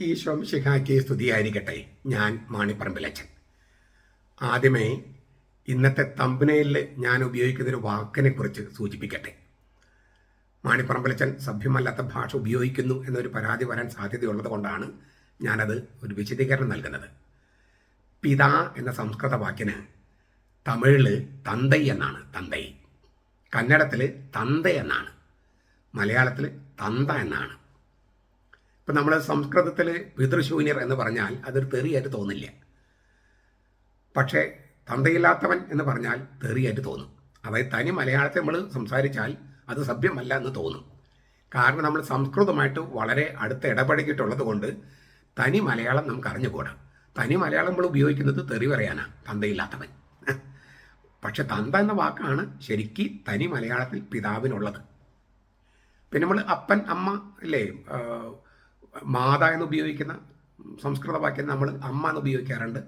ഈശോ ശിഖായ്ക്ക് സ്തുതിയായിരിക്കട്ടെ. ഞാൻ മാണിപ്പറമ്പിലച്ചൻ ആദ്യമേ ഇന്നത്തെ തമ്പനയിൽ ഞാൻ ഉപയോഗിക്കുന്ന ഒരു വാക്കിനെ കുറിച്ച് സൂചിപ്പിക്കട്ടെ. മാണിപ്പറമ്പിലച്ചൻ സഭ്യമല്ലാത്ത ഭാഷ ഉപയോഗിക്കുന്നു എന്നൊരു പരാതി വരാൻ സാധ്യതയുള്ളത് കൊണ്ടാണ് ഞാനത് ഒരു വിശദീകരണം നൽകുന്നത്. പിതാ എന്ന സംസ്കൃത വാക്കിന് തമിഴിൽ തന്തൈ എന്നാണ് തന്തൈ. കന്നഡത്തിൽ തന്ത എന്നാണ്. മലയാളത്തിൽ തന്ത എന്നാണ്. ഇപ്പം നമ്മൾ സംസ്കൃതത്തിൽ പിതൃശൂന്യർ എന്ന് പറഞ്ഞാൽ അതൊരു തെറിയായിട്ട് തോന്നില്ല. പക്ഷേ തന്തയില്ലാത്തവൻ എന്ന് പറഞ്ഞാൽ തെറിയായിട്ട് തോന്നും. അതായത് തനി മലയാളത്തെ നമ്മൾ സംസാരിച്ചാൽ അത് സഭ്യമല്ല എന്ന് തോന്നും. കാരണം നമ്മൾ സംസ്കൃതമായിട്ട് വളരെ അടുത്ത് ഇടപഴകിയിട്ടുള്ളത് കൊണ്ട് തനി മലയാളം നമുക്ക് അറിഞ്ഞുകൂടാ. തനി മലയാളം നമ്മൾ ഉപയോഗിക്കുന്നത് തെറി പറയാനാണ് തന്തയില്ലാത്തവൻ. പക്ഷെ തന്ത എന്ന വാക്കാണ് ശരിക്ക് തനി മലയാളത്തിൽ പിതാവിനുള്ളത്. പിന്നെ നമ്മൾ അപ്പൻ അമ്മ അല്ലേ മാത എന്ന് ഉപയോഗിക്കുന്ന സംസ്കൃത വാക്യം നമ്മൾ അമ്മ എന്ന് ഉപയോഗിക്കാറുണ്ട്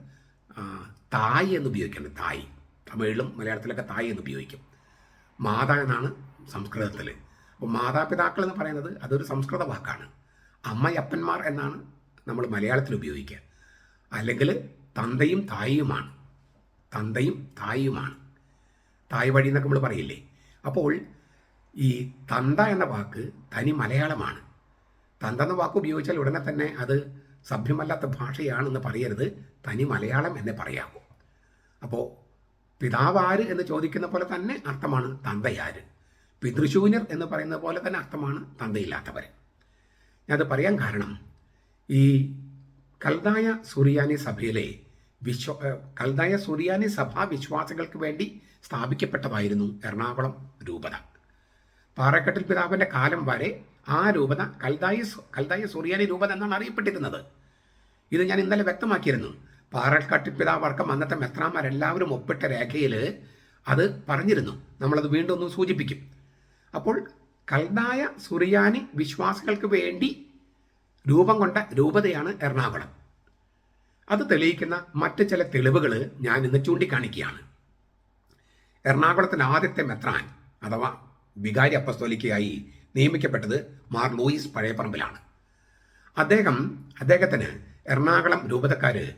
തായ് എന്ന് ഉപയോഗിക്കുന്നത് തായ്. തമിഴിലും മലയാളത്തിലൊക്കെ തായ് എന്ന് ഉപയോഗിക്കും മാത എന്നാണ് സംസ്കൃതത്തിൽ അപ്പോൾ മാതാപിതാക്കൾ എന്ന് പറയുന്നത് അതൊരു സംസ്കൃത വാക്കാണ്. അമ്മയപ്പന്മാർ എന്നാണ് നമ്മൾ മലയാളത്തിൽ ഉപയോഗിക്കുക. അല്ലെങ്കിൽ തന്തയും തായിയുമാണ്. തന്തയും തായിയുമാണ്. തായ് വഴി എന്നൊക്കെ നമ്മൾ പറയില്ലേ? അപ്പോൾ ഈ തന്ത എന്ന വാക്ക് തനി മലയാളമാണ്. തന്ത എന്ന വാക്ക് ഉപയോഗിച്ചാൽ ഉടനെ തന്നെ അത് സഭ്യമല്ലാത്ത ഭാഷയാണെന്ന് പറയരുത്. തനി മലയാളം എന്നേ പറയാമോ അപ്പോൾ പിതാവാര് എന്ന് ചോദിക്കുന്ന പോലെ തന്നെ അർത്ഥമാണ് തന്തയാര്. പിതൃശൂന്യർ എന്ന് പറയുന്ന പോലെ തന്നെ അർത്ഥമാണ് തന്തയില്ലാത്തവർ. ഞാനത് പറയാൻ കാരണം ഈ കൽതായ സുറിയാനി സഭയിലെ വിശ്വ കൽതായ സുറിയാനി സഭാ വിശ്വാസികൾക്ക് വേണ്ടി സ്ഥാപിക്കപ്പെട്ടതായിരുന്നു എറണാകുളം രൂപത. പാറക്കെട്ടിൽ പിതാവിന്റെ കാലം വരെ ആ രൂപത കൽതായി കൽതായി സൂര്യാനി രൂപത എന്നാണ് അറിയപ്പെട്ടിരുന്നത്. ഇത് ഞാൻ ഇന്നലെ വ്യക്തമാക്കിയിരുന്നു. പാറക്കാട്ടിൽ പിതാവ് അടക്കം അന്നത്തെ മെത്രാന്മാരെല്ലാവരും ഒപ്പിട്ട രേഖയിൽ അത് പറഞ്ഞിരുന്നു. നമ്മളത് വീണ്ടും ഒന്ന് സൂചിപ്പിക്കും. അപ്പോൾ കൽതായ സുറിയാനി വിശ്വാസികൾക്ക് വേണ്ടി രൂപം കൊണ്ട രൂപതയാണ് എറണാകുളം. അത് തെളിയിക്കുന്ന മറ്റ് ചില തെളിവുകൾ ഞാൻ ഇന്ന് ചൂണ്ടിക്കാണിക്കുകയാണ്. എറണാകുളത്തിന് ആദ്യത്തെ മെത്രാൻ അഥവാ വികാരി അപ്പസ്തോലിക്കയായി നിയമിക്കപ്പെട്ടത് മാർ ലൂയിസ് പഴയപ്പറമ്പിലാണ് അദ്ദേഹം അദ്ദേഹത്തിന് എറണാകുളം രൂപതക്കാർ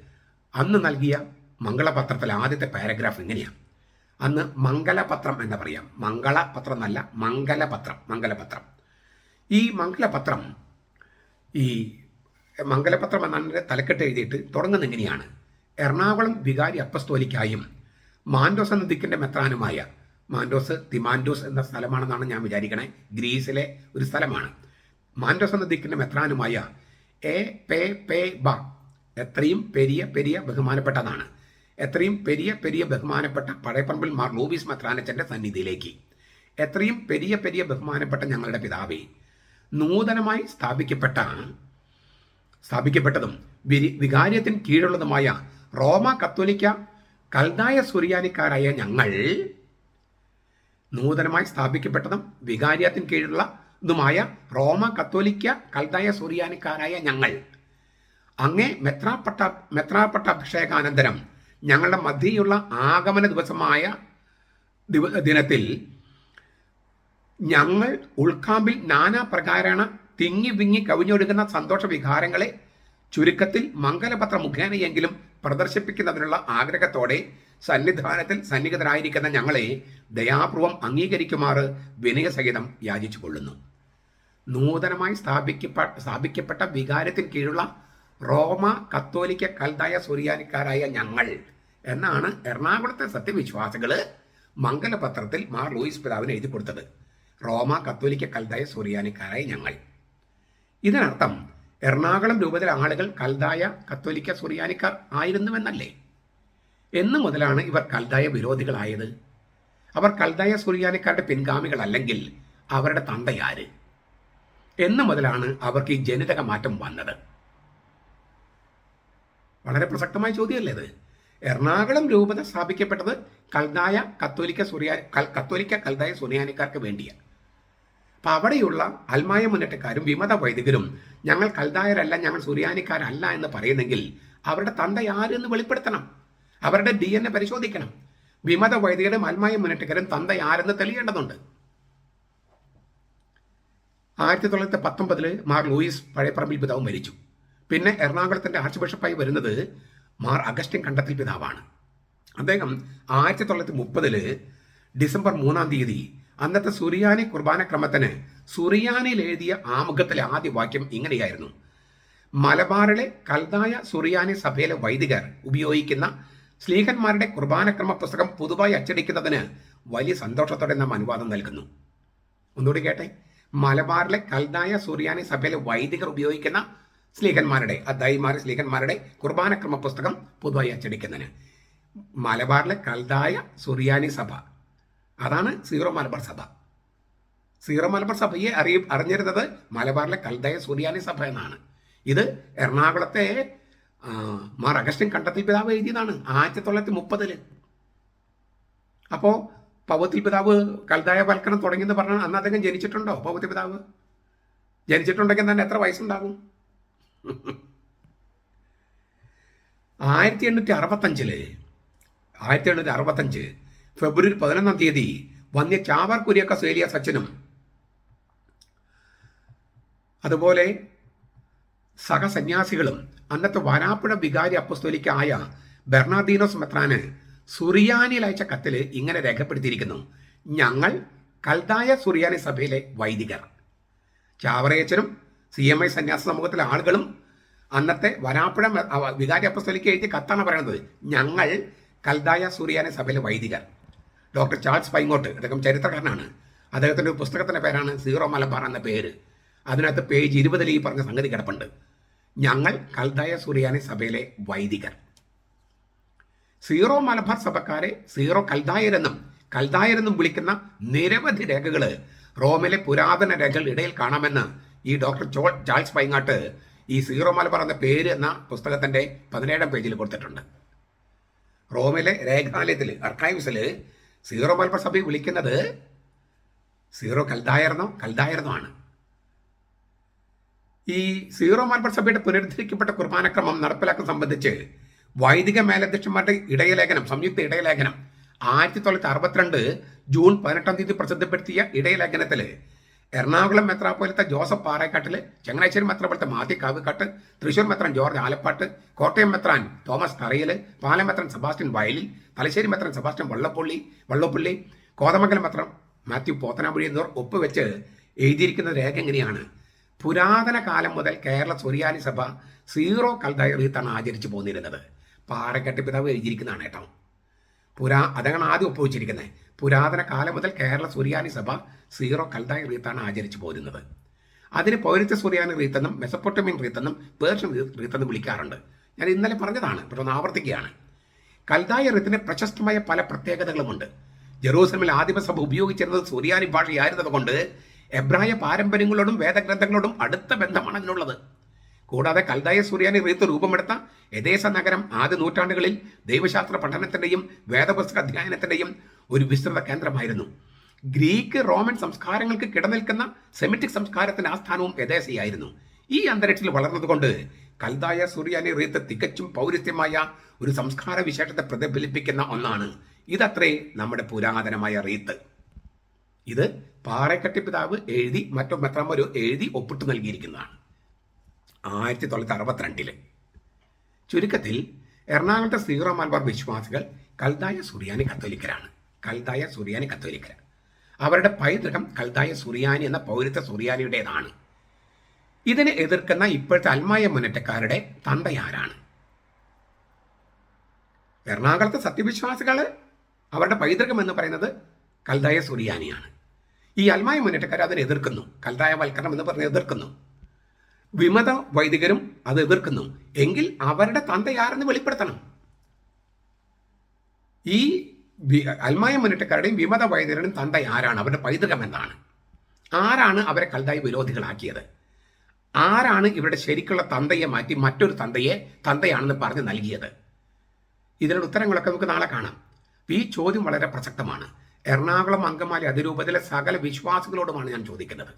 അന്ന് നൽകിയ മംഗളപത്രത്തിലെ ആദ്യത്തെ പാരഗ്രാഫ് ഇങ്ങനെയാണ്. അന്ന് മംഗളപത്രം എന്ന് പറയാം. മംഗളപത്രം എന്നല്ല മംഗലപത്രം മംഗലപത്രം. ഈ മംഗലപത്രം ഈ മംഗലപത്രം എന്നാണ് തലക്കെട്ട് എഴുതിയിട്ട് തുടങ്ങുന്ന എങ്ങനെയാണ്? എറണാകുളം വികാരി അപ്പസ്തോലിക്കായും മാൻഡോസ് എന്ന ദിക്കിന്റെ മെത്രാനുമായ മാൻഡോസ് തിമാൻഡോസ് എന്ന സ്ഥലമാണെന്നാണ് ഞാൻ വിചാരിക്കണേ. ഗ്രീസിലെ ഒരു സ്ഥലമാണ്. മാൻഡോസ് എന്ന ദിക്കിന്റെ മെത്രാനുമായ എ പേ പേ ബ എത്രയും പെരിയ പെരിയ ബഹുമാനപ്പെട്ടതാണ്. എത്രയും പെരിയ പെരിയ ബഹുമാനപ്പെട്ട പഴയപ്പറമ്പിൽ മാർ ലൂബീസ് മെത്രാനച്ചന്റെ സന്നിധിയിലേക്ക്. എത്രയും പെരിയ പെരിയ ബഹുമാനപ്പെട്ട ഞങ്ങളുടെ പിതാവേ നൂതനമായി സ്ഥാപിക്കപ്പെട്ട സ്ഥാപിക്കപ്പെട്ടതും വിരി- വികാര്യത്തിന് കീഴുള്ളതുമായ റോമ കത്തോലിക്ക കൽതായ സുറിയാനിക്കാരായ ഞങ്ങൾ നൂതനമായി സ്ഥാപിക്കപ്പെട്ടതും വികാര്യത്തിന് കീഴിലുള്ളതുമായ റോമ കത്തോലിക്ക കൽതായ സൂര്യാനിക്കാരായ ഞങ്ങൾ. അങ്ങേ മെത്രാപ്പട്ട മെത്രാപ്പട്ട അഭിഷേകാനന്തരം ഞങ്ങളുടെ മധ്യയുള്ള ആഗമന ദിവസമായ ദിവ- ദിനത്തിൽ ഞങ്ങൾ ഉൾക്കാമ്പിൽ നാനാ പ്രകാരണ തിങ്ങി വിങ്ങി കവിഞ്ഞൊഴുകുന്ന സന്തോഷ വികാരങ്ങളെ ചുരുക്കത്തിൽ മംഗലപത്ര മുഖേനയെങ്കിലും പ്രദർശിപ്പിക്കുന്നതിനുള്ള ആഗ്രഹത്തോടെ സന്നിധാനത്തിൽ സന്നിഹിതരായിരിക്കുന്ന ഞങ്ങളെ ദയാപൂർവം അംഗീകരിക്കുമാറ് വിനയസഹിതം യാചിച്ചുകൊള്ളുന്നു. നൂതനമായി സ്ഥാപിക്കപ്പെ സ്ഥാപിക്കപ്പെട്ട വികാരത്തിന് കീഴുള്ള റോമ കത്തോലിക്ക കൽതായ സുറിയാനിക്കാരായ ഞങ്ങൾ എന്നാണ് എറണാകുളത്തെ സത്യവിശ്വാസികൾ മംഗലപത്രത്തിൽ മാർ ലൂയിസ് പിതാവിന് എഴുതി കൊടുത്തത് റോമ കത്തോലിക്ക കൽതായ സുറിയാനിക്കാരായ ഞങ്ങൾ. ഇതിനർത്ഥം എറണാകുളം രൂപതയിലെ ആളുകൾ കൽതായ കത്തോലിക്ക സുറിയാനിക്കാർ ആയിരുന്നുവെന്നല്ലേ? എന്നു മുതലാണ് ഇവർ കൽതായ വിരോധികളായത്. അവർ കൽതായ സുറിയാനിക്കാരുടെ പിൻഗാമികളല്ലെങ്കിൽ അവരുടെ തന്തയാര് എന്നു മുതലാണ് അവർക്ക് ഈ ജനിതക മാറ്റം വന്നത്. വളരെ പ്രസക്തമായ ചോദ്യമല്ലേ ഇത്? എറണാകുളം രൂപത സ്ഥാപിക്കപ്പെട്ടത് കൽതായ കത്തോലിക്ക സുറിയാ കത്തോലിക്ക കൽതായ സുറിയാനിക്കാർക്ക് വേണ്ടിയാണ് അപ്പം അവിടെയുള്ള അൽമായ മുന്നേറ്റക്കാരും വിമത വൈദികരും ഞങ്ങൾ കൽതായരല്ല ഞങ്ങൾ സുറിയാനിക്കാരല്ല എന്ന് പറയുന്നെങ്കിൽ അവരുടെ തന്ത ആരെന്ന് വെളിപ്പെടുത്തണം? അവരുടെ ഡി എൻ എ പരിശോധിക്കണം. വിമത വൈദികരും അൽമായ മുന്നേറ്റക്കാരും തന്ത ആരെന്ന് തെളിയേണ്ടതുണ്ട്. ആയിരത്തി തൊള്ളായിരത്തി പത്തൊമ്പതിൽ മാർ ലൂയിസ് പഴയപ്പറമ്പിൽ പിതാവ് മരിച്ചു. പിന്നെ എറണാകുളത്തിന്റെ ആർച്ച് ബിഷപ്പായി വരുന്നത് മാർ അഗസ്റ്റിൻ കണ്ടത്തിൽ പിതാവാണ്. അദ്ദേഹം ആയിരത്തി തൊള്ളായിരത്തി മുപ്പതിൽ ഡിസംബർ മൂന്നാം തീയതി അന്നത്തെ സുറിയാനി കുർബാന ക്രമത്തിന് സുറിയാനിയിൽ എഴുതിയ ആമുഖത്തിലെ ആദ്യ വാക്യം ഇങ്ങനെയായിരുന്നു. മലബാറിലെ കൽതായ സുറിയാനി സഭയിലെ വൈദികർ ഉപയോഗിക്കുന്ന സ്ലീഹന്മാരുടെ കുർബാനക്രമ പുസ്തകം പുതുതായി അച്ചടിക്കുന്നതിന് വലിയ സന്തോഷത്തോടെ നാം അനുവാദം നൽകുന്നു. ഒന്നുകൂടി കേട്ടെ. മലബാറിലെ കൽതായ സുറിയാനി സഭയിലെ വൈദികർ ഉപയോഗിക്കുന്ന സ്ലീഹന്മാരുടെ അദ്ദായിമാർ സ്ലീഹന്മാരുടെ കുർബാനക്രമ പുസ്തകം പുതുതായി അച്ചടിക്കുന്നതിന്. മലബാറിലെ കൽതായ സുറിയാനി സഭ അതാണ് സീറോ മലബാർ സഭ. സീറോ മലബാർ സഭയെ അറിയ അറിഞ്ഞിരുന്നത് മലബാറിലെ കൽദയ സൂര്യാനി സഭ എന്നാണ്. ഇത് എറണാകുളത്തെ മാർ അഗസ്റ്റിൻ കണ്ടത്തിൽ പിതാവ് എഴുതിയതാണ് ആയിരത്തി തൊള്ളായിരത്തി മുപ്പതിൽ അപ്പോൾ പൗവത്തിൽ പിതാവ് കൽദായ വൽക്കരണം തുടങ്ങിയെന്ന് പറഞ്ഞാൽ അന്ന് അദ്ദേഹം ജനിച്ചിട്ടുണ്ടോ പൗവത്തിൽ പിതാവ്? ജനിച്ചിട്ടുണ്ടെങ്കിൽ തന്നെ എത്ര വയസ്സുണ്ടാകും? ആയിരത്തി എണ്ണൂറ്റി അറുപത്തഞ്ചിൽ ആയിരത്തി എണ്ണൂറ്റി അറുപത്തഞ്ച് ഫെബ്രുവരി പതിനൊന്നാം തീയതി വന്യ ചാവർ കുര്യക്ക സേലിയ സച്ചിനും അതുപോലെ സഹസന്യാസികളും അന്നത്തെ വരാപ്പുഴ വികാരി അപ്പസ്തോലിക്കായ ബെർണാദീനോസ് മെത്രാന് സുറിയാനിയിൽ അയച്ച കത്തിൽ ഇങ്ങനെ രേഖപ്പെടുത്തിയിരിക്കുന്നു. ഞങ്ങൾ കൽതായ സുറിയാനി സഭയിലെ വൈദികർ. ചാവറയച്ചനും സി എം ഐ സന്യാസ സമൂഹത്തിലെ ആളുകളും അന്നത്തെ വരാപ്പുഴ വികാരി അപ്പസ്തോലിക്ക് എഴുതിയ കത്താണ് പറയുന്നത്. ഞങ്ങൾ കൽതായ സുറിയാനി സഭയിലെ വൈദികർ. ഡോക്ടർ ചാൾസ് പൈങ്ങോട്ട് അദ്ദേഹം ചരിത്രകാരനാണ്. അദ്ദേഹത്തിന്റെ പുസ്തകത്തിന്റെ പേരാണ് സീറോ മലബാർ എന്ന പേര്. അതിനകത്ത് പേജ് ഇരുപതിൽ ഈ പറഞ്ഞ സംഗതി കിടപ്പുണ്ട്. ഞങ്ങൾ കൽദായ സുറിയാനി സഭയിലെ വൈദികർ. സീറോ മലബാർ സഭക്കാരെ സീറോ കൽദായരെന്നും കൽദായരെന്നും വിളിക്കുന്ന നിരവധി രേഖകൾ റോമിലെ പുരാതന രേഖകൾ ഇടയിൽ കാണാമെന്ന് ഈ ഡോക്ടർ ചോൾ ചാൾസ് പൈങ്ങാട്ട് ഈ സീറോ മലബാർ എന്ന പേര് എന്ന പുസ്തകത്തിന്റെ പതിനേഴാം പേജിൽ കൊടുത്തിട്ടുണ്ട്. റോമിലെ രേഖാലയത്തിൽ അർക്കൈവ്സിൽ സീറോ മലബാർ സഭയെ വിളിക്കുന്നത് സീറോ കൽദായർന്നോ കൽദായർന്നോ ആണ് ഈ സീറോ മലബാർ സഭയുടെ പുനരുദ്ധരിക്കപ്പെട്ട കുർബാനക്രമം നടപ്പിലാക്കാൻ സംബന്ധിച്ച് വൈദിക മേലധ്യക്ഷന്മാരുടെ ഇടയലേഖനം സംയുക്ത ഇടയലേഖനം ആയിരത്തി തൊള്ളായിരത്തി അറുപത്തിരണ്ട് ജൂൺ പതിനെട്ടാം തീയതി പ്രസിദ്ധപ്പെടുത്തിയ ഇടയലേഖനത്തിൽ എറണാകുളം മെത്രാപ്പോലത്തെ ജോസഫ് പാറേക്കാട്ടിൽ ചങ്ങനാശ്ശേരി മെത്രാപ്പോലത്തെ മാത്യു കാവുകാട്ട് തൃശൂർ മെത്രൻ ജോർജ് ആലപ്പാട്ട് കോട്ടയം മെത്രാൻ തോമസ് തറയിൽ പാലം മെത്രൻ സെബാസ്റ്റ്യൻ വയലിൽ തലശ്ശേരി മെത്രൻ സെബാസ്റ്റ്യൻ വള്ളപ്പള്ളി വള്ളപ്പള്ളി കോതമംഗലം മെത്രം മാത്യു പോത്തനാപുഴി എന്നിവർ ഒപ്പുവെച്ച് എഴുതിയിരിക്കുന്ന രേഖ എങ്ങനെയാണ്? പുരാതന കാലം മുതൽ കേരള സുറിയാനി സഭ സീറോ കൽദായ റീത്താണ് ആചരിച്ചു പോന്നിരുന്നത്. പാറക്കെട്ട് പിതാവ് എഴുതിയിരിക്കുന്നതാണ് കേട്ടോ. പുരാ അതാണ് ആദ്യം ഒപ്പുവെച്ചിരിക്കുന്നത് പുരാതന കാലം മുതൽ കേരള സുറിയാനി സഭ സീറോ കൽദായ റീത്താണ് ആചരിച്ചു പോരുന്നത്. അതിന് പൗരത്യ സുറിയാനി റീത്തെന്നും മെസപ്പൊട്ടമിൻ റീത്തെന്നും പേർഷ്യൻ റീത്തെന്നും വിളിക്കാറുണ്ട്. ഞാൻ ഇന്നലെ പറഞ്ഞതാണ് പക്ഷെ ഒന്ന് ആവർത്തിക്കുകയാണ്. കൽദായ റീത്തിന് പ്രശസ്തമായ പല പ്രത്യേകതകളുമുണ്ട്. ജെറൂസലമിൽ ആദിമസഭ ഉപയോഗിച്ചിരുന്നത് സുറിയാനി ഭാഷയായിരുന്നത് കൊണ്ട് എബ്രായ പാരമ്പര്യങ്ങളോടും വേദഗ്രന്ഥങ്ങളോടും അടുത്ത ബന്ധമാണ് അതിനുള്ളത്. കൂടാതെ കൽദായ സൂര്യാനി റീത്ത് രൂപമെടുത്ത യഥേശ നഗരം ആദ്യ നൂറ്റാണ്ടുകളിൽ ദൈവശാസ്ത്ര പഠനത്തിന്റെയും വേദപുസ്തക അധ്യയനത്തിന്റെയും ഒരു വിസ്തൃത കേന്ദ്രമായിരുന്നു. ഗ്രീക്ക് റോമൻ സംസ്കാരങ്ങൾക്ക് കിടനിൽക്കുന്ന സെമിറ്റിക് സംസ്കാരത്തിന്റെ ആസ്ഥാനവും യഥേശയായിരുന്നു ഈ അന്തരീക്ഷത്തിൽ വളർന്നതുകൊണ്ട് കൽദായ സൂര്യാനി റീത്ത് തികച്ചും പൗരസ്ത്യമായ ഒരു സംസ്കാര വിശേഷത്തെ പ്രതിഫലിപ്പിക്കുന്ന ഒന്നാണ്. ഇതത്രേ നമ്മുടെ പുരാതനമായ റീത്ത്. ഇത് പാറക്കട്ടി പിതാവ് എഴുതി മറ്റോ മെത്രാമൊരു എഴുതി ഒപ്പിട്ട് നൽകിയിരിക്കുന്നതാണ്. ആയിരത്തി തൊള്ളായിരത്തി അറുപത്തിരണ്ടിൽ ചുരുക്കത്തിൽ എറണാകുളത്തെ സീറോ മലബാർ വിശ്വാസികൾ കൽതായ സുറിയാനി കത്തോലിക്കരാണ്. കൽതായ സുറിയാനി കത്തോലിക്കർ. അവരുടെ പൈതൃകം കൽതായ സുറിയാനി എന്ന പൗരത്വ സുറിയാനിയുടേതാണ്. ഇതിനെ എതിർക്കുന്ന ഇപ്പോഴത്തെ അൽമായ മുന്നേറ്റക്കാരുടെ തന്തയാരാണ്? എറണാകുളത്തെ സത്യവിശ്വാസികൾ അവരുടെ പൈതൃകം എന്ന് പറയുന്നത് കൽതായ സുറിയാനിയാണ്. ഈ അൽമായ മുന്നേറ്റക്കാർ അതിനെ എതിർക്കുന്നു. കൽദായ വൽക്കരണം എന്ന് പറഞ്ഞ് എതിർക്കുന്നു. വിമത വൈദികരും അത് എതിർക്കുന്നു. എങ്കിൽ അവരുടെ തന്തയാരെന്ന് വെളിപ്പെടുത്തണം. ഈ അൽമായ മുന്നേറ്റക്കാരുടെയും വിമത വൈദികരുടെയും തന്ത ആരാണ്? അവരുടെ പൈതൃകം എന്താണ്? ആരാണ് അവരെ കൽതായി വിരോധികളാക്കിയത്? ആരാണ് ഇവരുടെ ശരിക്കുള്ള തന്തയെ മാറ്റി മറ്റൊരു തന്തയെ തന്തയാണെന്ന് പറഞ്ഞ് നൽകിയത്? ഇതിനുള്ള ഉത്തരങ്ങളൊക്കെ നമുക്ക് നാളെ കാണാം. ഈ ചോദ്യം വളരെ പ്രസക്തമാണ്. എറണാകുളം അങ്കമാലി അതിരൂപതയിലെ സകല വിശ്വാസികളോടുമാണ് ഞാൻ ചോദിക്കുന്നത്.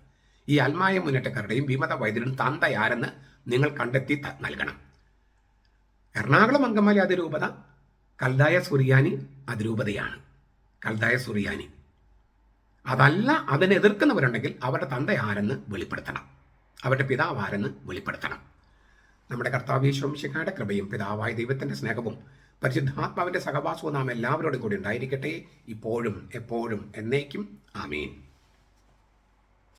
ഈ അൽമായ മുന്നേറ്റക്കാരുടെയും വിമത വൈദ്യരും തന്തയാരെന്ന് നിങ്ങൾ കണ്ടെത്തി നൽകണം. എറണാകുളം അങ്കമാലി അതിരൂപത കൽദായ സുറിയാനി അതിരൂപതയാണ്. കൽദായ സുറിയാനി. അതല്ല അതിനെ എതിർക്കുന്നവരുണ്ടെങ്കിൽ അവരുടെ തന്ത ആരെന്ന് വെളിപ്പെടുത്തണം. അവരുടെ പിതാവ് ആരെന്ന് വെളിപ്പെടുത്തണം. നമ്മുടെ കർത്താവേശ്വംശിഖയുടെ കൃപയും പിതാവായ ദൈവത്തിന്റെ സ്നേഹവും പരിശുദ്ധാത്മാവിന്റെ സഹവാസവും നാം എല്ലാവരോടും കൂടി ഉണ്ടായിരിക്കട്ടെ. ഇപ്പോഴും എപ്പോഴും എന്നേക്കും. ആമീൻ.